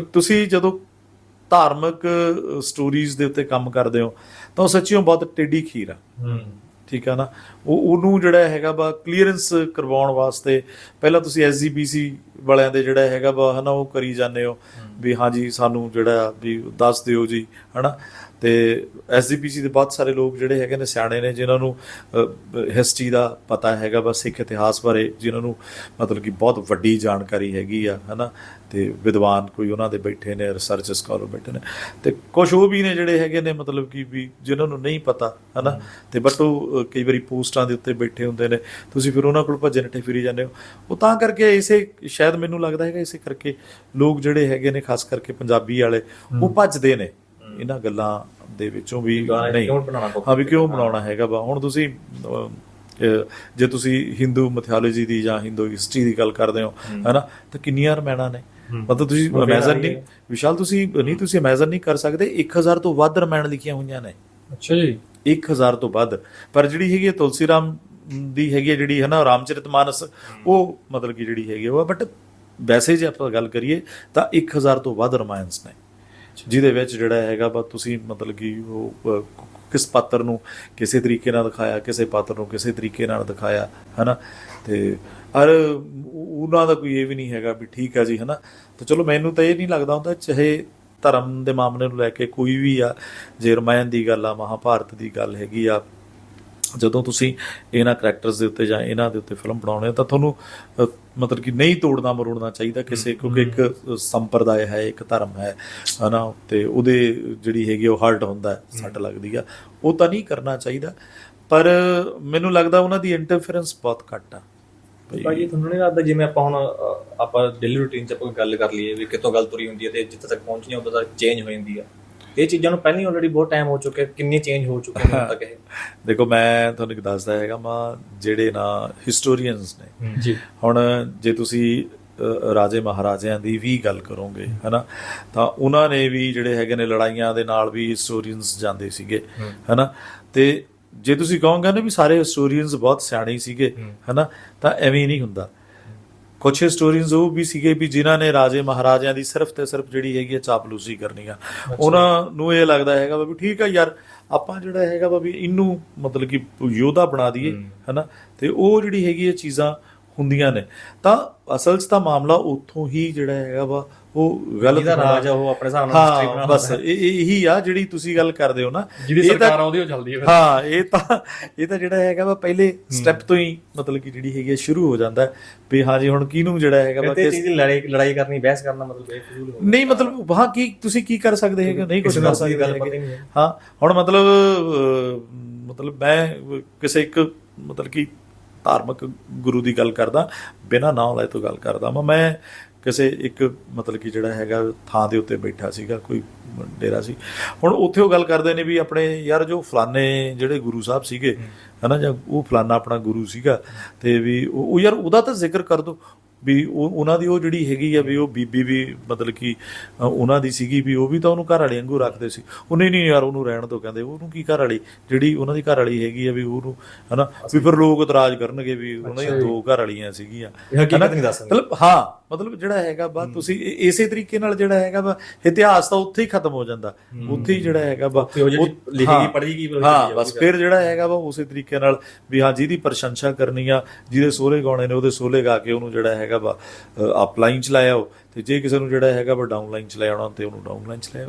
ਤੁਸੀਂ ਜਦੋਂ ਧਾਰਮਿਕ ਸਟੋਰੀਜ਼ ਦੇ ਉੱਤੇ ਕੰਮ ਕਰਦੇ ਹੋ ਤਾਂ ਉਹ ਸੱਚੀਓ ਬਹੁਤ ਟੇਢੀ ਖੀਰ ਆ। ਹੂੰ। ਠੀਕ ਆ ਨਾ? ਉਹ ਉਹਨੂੰ ਜਿਹੜਾ ਹੈਗਾ ਵਾ ਕਲੀਅਰੈਂਸ ਕਰਵਾਉਣ ਵਾਸਤੇ ਪਹਿਲਾਂ ਤੁਸੀਂ ਐਸਜੀਪੀਸੀ ਵਾਲਿਆਂ ਦੇ ਜਿਹੜਾ ਹੈਗਾ ਵਾ ਹਨਾ ਉਹ ਕਰੀ ਜਾਂਦੇ ਹੋ ਵੀ ਹਾਂਜੀ ਸਾਨੂੰ ਜਿਹੜਾ ਵੀ ਦੱਸ ਦਿਓ ਜੀ ਹਨਾ? ਤੇ ਐਸਜੀਪੀਸੀ ਦੇ ਬਹੁਤ ਸਾਰੇ ਲੋਕ ਜਿਹੜੇ ਹੈਗੇ ਨੇ ਸਿਆਣੇ ਨੇ ਜਿਨ੍ਹਾਂ ਨੂੰ ਹਿਸਟਰੀ ਦਾ ਪਤਾ ਹੈਗਾ ਵਾ ਸਿੱਖ ਇਤਿਹਾਸ ਬਾਰੇ ਜਿਨ੍ਹਾਂ ਨੂੰ ਮਤਲਬ ਕਿ ਬਹੁਤ ਵੱਡੀ ਜਾਣਕਾਰੀ ਹੈਗੀ ਆ ਹਨਾ? ਤੇ ਵਿਦਵਾਨ ਕੋਈ ਉਹਨਾਂ ਦੇ ਬੈਠੇ ਨੇ ਰਿਸਰਚ ਸਕਾਲਰ ਬੈਠੇ ਨੇ। ਤੇ ਕੁਝ ਉਹ ਵੀ ਨੇ ਜਿਹੜੇ ਹੈਗੇ ਨੇ ਮਤਲਬ ਕਿ ਵੀ ਜਿਨ੍ਹਾਂ ਨੂੰ ਨਹੀਂ ਪਤਾ ਹਨਾ? ਤੇ ਬਟ ਉਹ ਕਈ ਵਾਰੀ ਪੋਸਟਾਂ ਦੇ ਉੱਤੇ ਬੈਠੇ ਹੁੰਦੇ ਨੇ। ਤੁਸੀਂ ਫਿਰ ਉਹਨਾਂ ਕੋਲ ਭੱਜੇ ਨੱਠੇ ਫਿਰੀ ਜਾਂਦੇ ਹੋ। ਉਹ ਤਾਂ ਕਰਕੇ ਇਸੇ ਸ਼ਾਇਦ ਮੈਨੂੰ ਲੱਗਦਾ ਹੈਗਾ ਇਸੇ ਕਰਕੇ ਲੋਕ ਜਿਹੜੇ ਹੈਗੇ ਨੇ ਖਾਸ ਕਰਕੇ ਪੰਜਾਬੀ ਵਾਲੇ ਉਹ ਭੱਜਦੇ ਨੇ। ਇਹਨਾਂ ਗੱਲਾਂ ਦੇ ਵਿੱਚੋਂ ਵੀ ਨਹੀਂ? ਹਾਂ ਵੀ ਕਿਉਂ ਬਣਾਉਣਾ ਹੈਗਾ ਵਾ? ਹੁਣ ਤੁਸੀਂ ਜੇ ਤੁਸੀਂ ਹਿੰਦੂ ਮਿਥੋਲੋਜੀ ਦੀ ਜਾਂ ਹਿੰਦੂ ਹਿਸਟਰੀ ਦੀ ਗੱਲ ਕਰਦੇ ਹੋ ਹੈਨਾ? ਤਾਂ ਕਿੰਨੀਆਂ ਰਮੈਣਾ ਨੇ। ਮਤਲਬ ਤੁਸੀਂ ਇਮੇਜਨ ਨਹੀਂ। ਵਿਸ਼ਾਲ ਤੁਸੀਂ ਨਹੀਂ ਤੁਸੀਂ ਇਮੇਜਨ ਨਹੀਂ ਕਰ ਸਕਦੇ। 1000 ਤੋਂ ਵੱਧ ਰਮੈਣ ਲਿਖੀਆਂ ਹੋਈਆਂ ਨੇ। ਅੱਛਾ ਜੀ। 1000 ਤੋਂ ਵੱਧ। ਪਰ ਜਿਹੜੀ ਹੈਗੀ ਤੁਲਸੀ ਰਾਮ ਦੀ ਹੈਗੀ ਜਿਹੜੀ ਹੈ ਨਾ ਰਾਮਚਰਿਤਮਾਨਸ ਉਹ ਮਤਲਬ ਕਿ ਜਿਹੜੀ ਹੈਗੀ ਉਹ ਬਟ ਵੈਸੇ ਜੇ ਆਪਾਂ ਗੱਲ ਕਰੀਏ ਤਾਂ 1000 ਤੋਂ ਵੱਧ ਰਮਾਇਣਸ ਨੇ। ਜਿਹਦੇ ਵਿੱਚ ਜਿਹੜਾ ਹੈਗਾ ਵਾ ਤੁਸੀਂ ਮਤਲਬ ਕਿ ਉਹ ਕਿਸ ਪਾਤਰ ਨੂੰ ਕਿਸੇ ਤਰੀਕੇ ਨਾਲ ਦਿਖਾਇਆ, ਕਿਸੇ ਪਾਤਰ ਨੂੰ ਕਿਸੇ ਤਰੀਕੇ ਨਾਲ ਦਿਖਾਇਆ, ਹਨਾ? ਤੇ ਅਰ ਉਹਨਾਂ ਦਾ ਕੋਈ ਇਹ ਵੀ ਨਹੀਂ ਹੈਗਾ ਵੀ ਠੀਕ ਆ ਜੀ, ਹਨਾ? ਤਾਂ ਚਲੋ ਮੈਨੂੰ ਤਾਂ ਇਹ ਨਹੀਂ ਲੱਗਦਾ ਹੁੰਦਾ ਚਾਹੇ ਧਰਮ ਦੇ ਮਾਮਲੇ ਨੂੰ ਲੈ ਕੇ ਕੋਈ ਵੀ ਆ, ਜੇ ਰਮਾਇਣ ਦੀ ਗੱਲ ਆ, ਮਹਾਭਾਰਤ ਦੀ ਗੱਲ ਹੈਗੀ ਆ ਜਦੋਂ ਤੁਸੀਂ ਇਹਨਾਂ ਕੈਰੈਕਟਰਸ ਦੇ ਉੱਤੇ ਜਾਂ ਇਹਨਾਂ ਦੇ ਉੱਤੇ ਫਿਲਮ ਬਣਾਉਣੇ ਤਾਂ ਤੁਹਾਨੂੰ ਮਤਲਬ ਕਿ ਨਹੀਂ ਤੋੜਨਾ ਮਰੋੜਨਾ ਚਾਹੀਦਾ ਕਿਸੇ ਕਿਉਂਕਿ ਇੱਕ ਸੰਪਰਦਾਇ ਹੈ ਇੱਕ ਧਰਮ ਹੈ ਹਨਾ? ਤੇ ਉਹਦੇ ਜਿਹੜੀ ਹੈਗੀ ਉਹ ਹਰਟ ਹੁੰਦਾ ਸੱਟ ਲੱਗਦੀ ਆ। ਉਹ ਤਾਂ ਨਹੀਂ ਕਰਨਾ ਚਾਹੀਦਾ ਪਰ ਮੈਨੂੰ ਲੱਗਦਾ ਉਹਨਾਂ ਦੀ ਇੰਟਰਫੇਰੈਂਸ ਬਹੁਤ ਘੱਟ ਆ। ਭਾਜੀ ਤੁਹਾਨੂੰ ਨਹੀਂ ਲੱਗਦਾ ਜਿਵੇਂ ਆਪਾਂ ਹੁਣ ਆਪਾਂ ਡੇਲੀ ਰੂਟੀਨ 'ਚ ਆਪਾਂ ਗੱਲ ਕਰ ਲਈਏ ਵੀ ਕਿਤੋਂ ਗੱਲ ਤੁਰੀ ਹੁੰਦੀ ਹੈ ਤੇ ਜਿੱਥੇ ਤੱਕ ਪਹੁੰਚਣੀ ਉਦੋਂ ਤੱਕ ਚੇਂਜ ਹੋ ਜਾਂਦੀ ਆ? ਇਹ ਚੀਜ਼ਾਂ ਨੂੰ ਪਹਿਲਾਂ ਹੀ ਆਲਰੇਡੀ ਬਹੁਤ ਟਾਈਮ ਹੋ ਚੁੱਕਿਆ ਕਿੰਨੇ ਚੇਂਜ ਹੋ ਚੁੱਕੇ ਨੇ ਹੁਣ ਤੱਕ ਇਹ ਦੇਖੋ ਮੈਂ ਤੁਹਾਨੂੰ ਇੱਕ ਦੱਸਦਾ ਹੈਗਾ ਮਾ ਜਿਹੜੇ ਨਾ ਹਿਸਟੋਰੀਅਨਸ ਨੇ। ਜੀ। ਹੁਣ ਜੇ ਤੁਸੀਂ ਰਾਜੇ ਮਹਾਰਾਜਿਆਂ ਦੀ ਵੀ ਗੱਲ ਕਰੋਗੇ ਹਨਾ ਤਾਂ ਉਹਨਾਂ ਨੇ ਵੀ ਜਿਹੜੇ ਹੈਗੇ ਨੇ ਲੜਾਈਆਂ ਦੇ ਨਾਲ ਵੀ ਹਿਸਟੋਰੀਅਨਸ ਜਾਂਦੇ ਸੀਗੇ ਹਨਾ। ਤੇ ਜੇ ਤੁਸੀਂ ਕਹੋਗੇ ਨਾ ਵੀ ਸਾਰੇ ਹਿਸਟੋਰੀਅਨਸ ਬਹੁਤ ਸਿਆਣੇ ਸੀਗੇ ਹਨਾ ਤਾਂ ਐਵੇਂ ਹੀ ਨਹੀਂ ਹੁੰਦਾ। ਕੁਝ ਹਿਸਟੋਰੀਅਨਸ ਉਹ ਵੀ ਸੀਗੇ ਵੀ ਜਿਨ੍ਹਾਂ ਨੇ ਰਾਜੇ ਮਹਾਰਾਜਿਆਂ ਦੀ ਸਿਰਫ ਤੇ ਸਿਰਫ ਜਿਹੜੀ ਹੈਗੀ ਹੈ ਚਾਪਲੂਸੀ ਕਰਨੀ ਆ। ਉਹਨਾਂ ਨੂੰ ਇਹ ਲੱਗਦਾ ਹੈਗਾ ਵਾ ਠੀਕ ਆ ਯਾਰ ਆਪਾਂ ਜਿਹੜਾ ਹੈਗਾ ਵਾ ਵੀ ਇਹਨੂੰ ਮਤਲਬ ਕਿ ਯੋਧਾ ਬਣਾ ਦਈਏ ਹਨਾ? ਤੇ ਉਹ ਜਿਹੜੀ ਹੈਗੀ ਇਹ ਚੀਜ਼ਾਂ ਹੁੰਦੀਆਂ ਨੇ। ਤਾਂ ਅਸਲ 'ਚ ਤਾਂ ਮਾਮਲਾ ਉੱਥੋਂ ਹੀ ਜਿਹੜਾ ਹੈਗਾ ਵਾ ਉਹ ਗਲਤ ਰਾਜ ਆ ਉਹ ਆਪਣੇ ਹਿਸਾਬ ਨਾਲ history ਹਾਂ ਬਣਾ ਬਸ ਇਹ ਆ ਜਿਹੜੀ ਤੁਸੀਂ ਗੱਲ ਕਰਦੇ ਹੋ ਨਾ। ਤਾਂ- ਸਰਕਾਰ ਆ ਉਹਦੀ ਉਹ ਚੱਲਦੀ ਹੈ ਹਾਂ ਇਹ ਤਾਂ ਇਹ ਤਾਂ ਜਿਹੜਾ ਹੈਗਾ ਵਾ ਪਹਿਲੇ ਸਟੈਪ ਤੋਂ ਹੀ ਮਤਲਬ ਕਿ ਜਿਹੜੀ ਹੈਗੀ ਸ਼ੁਰੂ ਹੋ ਜਾਂਦਾ ਵੀ ਹਾਂ ਜੀ ਹੁਣ ਕਿਹਨੂੰ ਜਿਹੜਾ ਹੈਗਾ ਵਾ ਕਿਸ ਚੀਜ਼ ਦੀ ਲੜਾਈ ਲੜਾਈ ਕਰਨੀ ਬਹਿਸ ਕਰਨਾ ਮਤਲਬ ਇਹ ਫਜ਼ੂਲ ਹੋ ਨਹੀਂ ਮਤਲਬ ਵਹਾਂ ਕੀ ਤੁਸੀਂ ਕੀ ਕਰ ਸਕਦੇ ਹੈਗੇ ਨਹੀਂ ਕੁਝ ਕਰ ਸਕਦੇ ਹੀ ਹੁਣ ਮਤਲਬ ਮਤਲਬ ਮੈਂ ਕਿਸੇ ਇੱਕ ਮਤਲਬ ਕਿ ਧਾਰਮਿਕ ਗੁਰੂ ਦੀ ਗੱਲ ਕਰਦਾ ਬਿਨਾਂ ਨਾਮ ਲੈ ਤੋਂ ਗੱਲ ਕਰਦਾ। ਮੈਂ ਮੈਂ ਕਿਸੇ ਇੱਕ ਮਤਲਬ ਕਿ ਜਿਹੜਾ ਹੈਗਾ ਥਾਂ ਦੇ ਉੱਤੇ ਬੈਠਾ ਸੀਗਾ ਕੋਈ ਡੇਰਾ ਸੀ। ਹੁਣ ਉੱਥੇ ਉਹ ਗੱਲ ਕਰਦੇ ਨੇ ਵੀ ਆਪਣੇ ਯਾਰ ਜੋ ਫਲਾਣੇ ਜਿਹੜੇ ਗੁਰੂ ਸਾਹਿਬ ਸੀਗੇ ਹਨਾ ਜਾਂ ਉਹ ਫਲਾਣਾ ਆਪਣਾ ਗੁਰੂ ਸੀਗਾ ਤੇ ਵੀ ਉਹ ਯਾਰ ਉਹਦਾ ਤਾਂ ਜ਼ਿਕਰ ਕਰ ਦੋ। ਵੀ ਉਹ ਉਹਨਾਂ ਦੀ ਉਹ ਜਿਹੜੀ ਹੈਗੀ ਆ ਵੀ ਉਹ ਬੀਬੀ ਵੀ ਮਤਲਬ ਕਿ ਉਹਨਾਂ ਦੀ ਸੀਗੀ ਵੀ ਉਹ ਵੀ ਤਾਂ ਉਹਨੂੰ ਘਰ ਵਾਲੇ ਵਾਂਗੂ ਰੱਖਦੇ ਸੀ। ਉਹ ਨਹੀਂ ਨਹੀਂ ਯਾਰ ਉਹਨੂੰ ਰਹਿਣ ਤੋਂ ਕਹਿੰਦੇ ਉਹਨੂੰ ਕੀ ਘਰ ਵਾਲੀ ਜਿਹੜੀ ਉਹਨਾਂ ਦੀ ਘਰ ਵਾਲੀ ਹੈਗੀ ਆ ਵੀ ਉਹਨੂੰ ਹਨਾ ਵੀ ਫਿਰ ਲੋਕ ਇਤਰਾਜ਼ ਕਰਨਗੇ ਵੀ ਉਹਨਾਂ ਦੀ ਦੋ ਘਰ ਵਾਲੀਆਂ ਸੀਗੀਆਂ। ਹਕੀਕਤ ਹਨਾ? ਨਹੀਂ ਦੱਸ ਸਕਦੇ। ਮਤਲਬ ਹਾਂ ਮਤਲਬ ਜਿਹੜਾ ਹੈਗਾ ਬਾ ਤੁਸੀਂ ਇਸੇ ਤਰੀਕੇ ਨਾਲ ਜਿਹੜਾ ਹੈਗਾ ਵਾ ਇਤਿਹਾਸ ਤਾਂ ਉੱਥੇ ਹੀ ਖਤਮ ਹੋ ਜਾਂਦਾ। ਉੱਥੇ ਹੀ ਜਿਹੜਾ ਹੈਗਾ ਉਹ- ਲਿਖੀ ਹਾਂ, ਗਈ, ਪੜ੍ਹੀ ਗਈ, ਹਾਂ ਬਸ ਫਿਰ ਜਿਹੜਾ ਹੈਗਾ ਵਾ ਉਸੇ ਤਰੀਕੇ ਨਾਲ ਵੀ ਹਾਂ ਜਿਹਦੀ ਪ੍ਰਸ਼ੰਸਾ ਕਰਨੀ ਆ ਜਿਹਦੇ ਸੋਹਲੇ ਗਾਉਣੇ ਨੇ ਉਹਦੇ ਸੋਹਲੇ ਗਾ ਕੇ ਉਹਨੂੰ ਜਿਹੜਾ ਹੈਗਾ ਹੈਗਾ ਵਾ ਅਪਲਾਈਨ ਚ ਲਾਇਆ ਤੇ ਜੇ ਕਿਸੇ ਨੂੰ ਜਿਹੜਾ ਹੈਗਾ ਵਾ ਡਾਊਨਲਾਈਨ ਚ ਲੈ ਤੇ ਉਹਨੂੰ ਡਾਊਨਲਾਈਨ ਚ ਲੈ